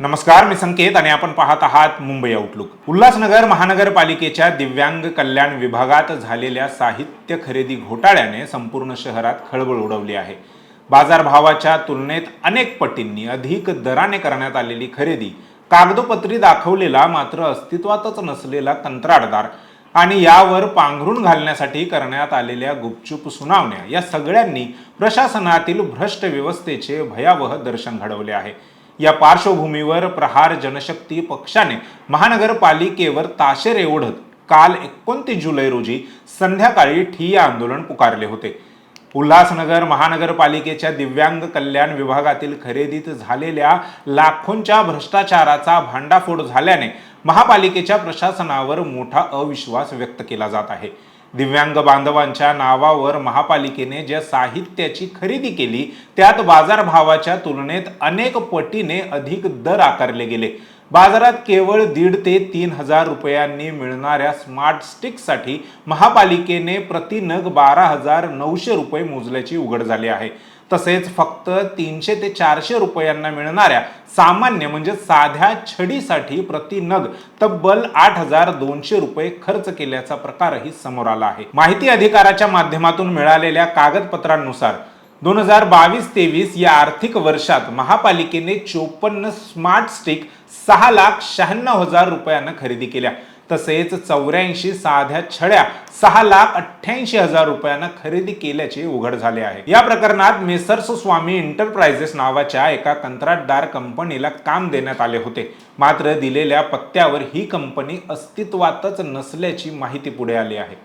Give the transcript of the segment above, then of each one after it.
नमस्कार मी संकेत आणि आपण पाहत आहात मुंबई आउटलुक उल्हासनगर महानगरपालिकेच्या दिव्यांग कल्याण विभागात झालेल्या साहित्य खरेदी घोटाळ्याने संपूर्ण शहरात खळबळ उडवली आहे. बाजारभावाच्या तुलनेत अनेक पटींनी अधिक दराने करण्यात आलेली खरेदी कागदोपत्री दाखवलेला मात्र अस्तित्वातच नसलेला कंत्राटदार आणि यावर पांघरून घालण्यासाठी करण्यात आलेल्या गुपचूप सुनावण्या या सगळ्यांनी प्रशासनातील भ्रष्ट व्यवस्थेचे भयावह दर्शन घडवले आहे. या पार्श्वभूमीवर प्रहार जनशक्ती पक्षाने महानगरपालिकेवर ताशेरे ओढत काल एकोणतीस जुलै रोजी संध्याकाळी ठिय्या आंदोलन पुकारले होते. उल्हासनगर महानगरपालिकेच्या दिव्यांग कल्याण विभागातील खरेदीत झालेल्या लाखोंच्या भ्रष्टाचाराचा भांडाफोड झाल्याने महापालिकेच्या प्रशासनावर मोठा अविश्वास व्यक्त केला जात आहे. दिव्यांग बांधवांच्या नावावर महापालिकेने ज्या साहित्याची खरेदी केली त्यात बाजारभावाच्या तुलनेत अनेक पटीने अधिक दर आकारले गेले. बाजारात केवळ दीड ते तीन हजार रुपयांनी मिळणाऱ्या स्मार्ट स्टिकसाठी महापालिकेने प्रति नग बारा हजार नऊशे रुपये मोजल्याची उघड झाली आहे. तसेच फक्त तीनशे ते चारशे रुपयांना मिळणाऱ्या सामान्य म्हणजे साध्या छडीसाठी प्रति नग तब्बल आठ हजार दोनशे रुपये खर्च केल्याचा प्रकारही समोर आला आहे. माहिती अधिकाराच्या माध्यमातून मिळालेल्या कागदपत्रांनुसार दोन हजार बावीस तेवीस या आर्थिक वर्षात महापालिकेने चोपन्न स्मार्ट स्टिक सहा लाख शहाण्णव हजार रुपयांना खरेदी केल्या. तसेच चौऱ्याऐंशी साध्या छड्या सहा लाख अठ्ठ्याऐंशी हजार रुपयांना खरेदी केल्याचे उघड झाले आहे. या प्रकरणात मेसर्स स्वामी एंटरप्राइजेस नावाच्या एका कंत्राटदार कंपनीला काम देण्यात आले होते. मात्र दिलेल्या पत्त्यावर ही कंपनी अस्तित्वातच नसल्याची माहिती पुढे आली आहे.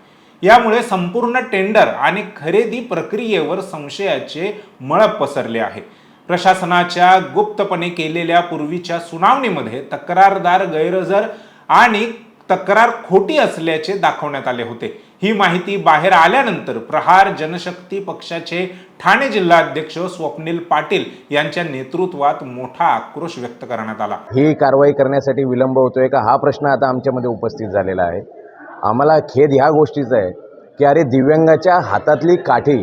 यामुळे संपूर्ण टेंडर आणि खरेदी प्रक्रियेवर संशयाचे मळप पसरले आहे. प्रशासनाच्या गुप्तपणे केलेल्या पूर्वीच्या सुनावणीमध्ये तक्रारदार गैरहजर आणि तक्रार खोटी असल्याचे दाखवण्यात आले होते. ही माहिती बाहेर आल्यानंतर प्रहार जनशक्ती पक्षाचे ठाणे जिल्हाध्यक्ष स्वप्नील पाटील यांच्या नेतृत्वात मोठा आक्रोश व्यक्त करण्यात आला. ही कारवाई करण्यासाठी विलंब होतोय का? हा प्रश्न आता आमच्यामध्ये उपस्थित झालेला आहे. आम्हाला खेद ह्या गोष्टीचा आहे की अरे दिव्यांगाच्या हातातली काठी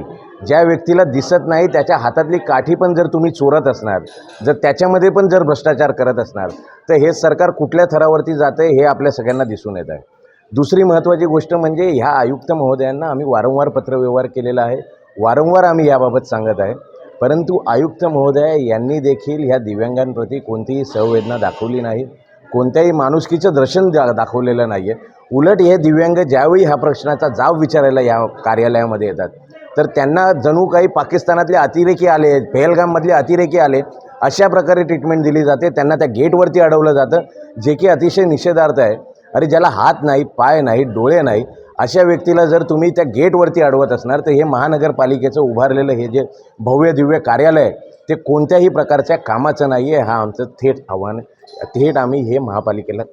ज्या व्यक्तीला दिसत नाही त्याच्या हातातली काठी पण जर तुम्ही चोरत असणार जर त्याच्यामध्ये पण जर भ्रष्टाचार करत असणार तर हे सरकार कुठल्या थरावरती जातं हे आपल्या सगळ्यांना दिसून येत आहे. दुसरी महत्त्वाची गोष्ट म्हणजे ह्या आयुक्त महोदयांना आम्ही वारंवार पत्रव्यवहार केलेला आहे. वारंवार आम्ही याबाबत सांगत आहे. परंतु आयुक्त महोदय यांनी देखील ह्या दिव्यांगांप्रती कोणतीही संवेदना दाखवली नाही. कोणत्याही माणुसकीचं दर्शन दा दाखवलेलं नाही आहे उलट हे दिव्यांग ज्यावेळी ह्या प्रश्नाचा जाब विचारायला या कार्यालयामध्ये येतात तर त्यांना जणू काही पाकिस्तानातले अतिरेकी आले पहलगाममधले अतिरेकी आले अशा प्रकारे ट्रीटमेंट दिली जाते. त्यांना त्या गेटवरती अडवलं जातं जे की अतिशय निषेधार्थ आहे. अरे ज्याला हात नाही पाय नाही डोळे नाही अशा व्यक्तीला जर तुम्ही त्या गेटवरती अडवत असणार तर हे महानगरपालिकेचं उभारलेलं हे जे भव्य दिव्य कार्यालय आहे, ते कोणत्याही प्रकारच्या कामाचं नाही आहे हा आमचं थेट आव्हान थेट आम्ही हे महापालिकेला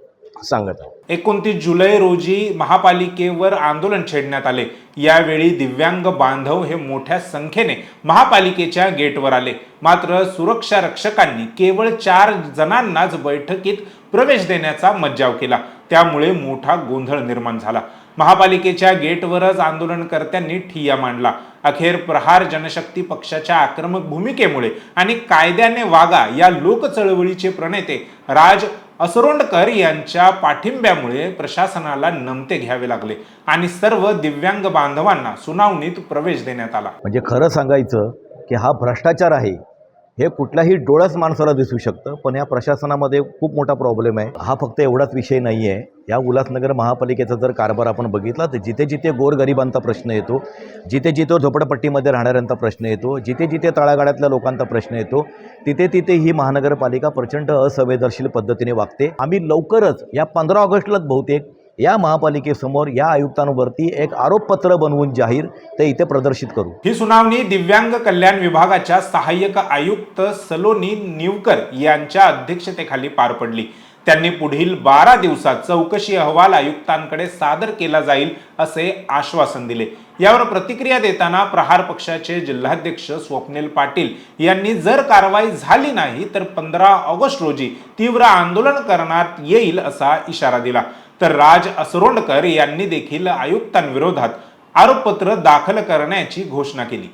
सांगत आहोत. एकोणतीस जुलै रोजी महापालिकेवर आंदोलन छेडण्यात आले. यावेळी दिव्यांग बांधव हे मोठ्या संख्येने महापालिकेच्या गेटवर आले. मात्र सुरक्षा रक्षकांनी केवळ चार जणांनाच बैठकीत प्रवेश देण्याचा मज्जाव केला. त्यामुळे मोठा गोंधळ निर्माण झाला. महापालिकेच्या गेटवरच आंदोलनकर्त्यांनी ठिय्या मांडला. अखेर प्रहार जनशक्ती पक्षाच्या आक्रमक भूमिकेमुळे आणि कायद्याने वागा या लोकचळवळीचे प्रणेते राज असरोंडकर यांच्या पाठिंब्यामुळे प्रशासनाला नमते घ्यावे लागले आणि सर्व दिव्यांग बांधवांना सुनावणीत प्रवेश देण्यात आला. म्हणजे खरं सांगायचं की हा भ्रष्टाचार आहे. हे कुठल्याही डोळ्याच माणसाला दिसू शकतं पण या प्रशासनामध्ये खूप मोठा प्रॉब्लेम आहे. हा फक्त एवढाच विषय नाही आहे या उल्हासनगर महापालिकेचा जर कारभार आपण बघितला तर जिथे जिथे गोरगरिबांचा प्रश्न येतो जिथे जिथे झोपडपट्टीमध्ये राहणाऱ्यांचा प्रश्न येतो जिथे जिथे तळागाळातल्या लोकांचा प्रश्न येतो तिथे तिथे ही महानगरपालिका प्रचंड असंवेदनशील पद्धतीने वागते. आम्ही लवकरच या पंधरा ऑगस्टलाच बहुतेक या महापालिकेसमोर या आयुक्तांवरती एक आरोपपत्र बनवून जाहीर ते इथे प्रदर्शित करू. ही सुनावणी दिव्यांग कल्याण विभागाच्या सहाय्यक आयुक्त सलोनी निवकर यांच्या अध्यक्षतेखाली पार पडली. त्यांनी पुढील बारा दिवसात चौकशी अहवाल आयुक्तांकडे सादर केला जाईल असे आश्वासन दिले. यावर प्रतिक्रिया देताना प्रहार पक्षाचे जिल्हाध्यक्ष स्वप्नील पाटील यांनी जर कारवाई झाली नाही तर पंधरा ऑगस्ट रोजी तीव्र आंदोलन करण्यात येईल असा इशारा दिला. तर राज असरोडकर यांनी देखील आयुक्तांविरोधात आरोपपत्र दाखल करण्याची घोषणा केली.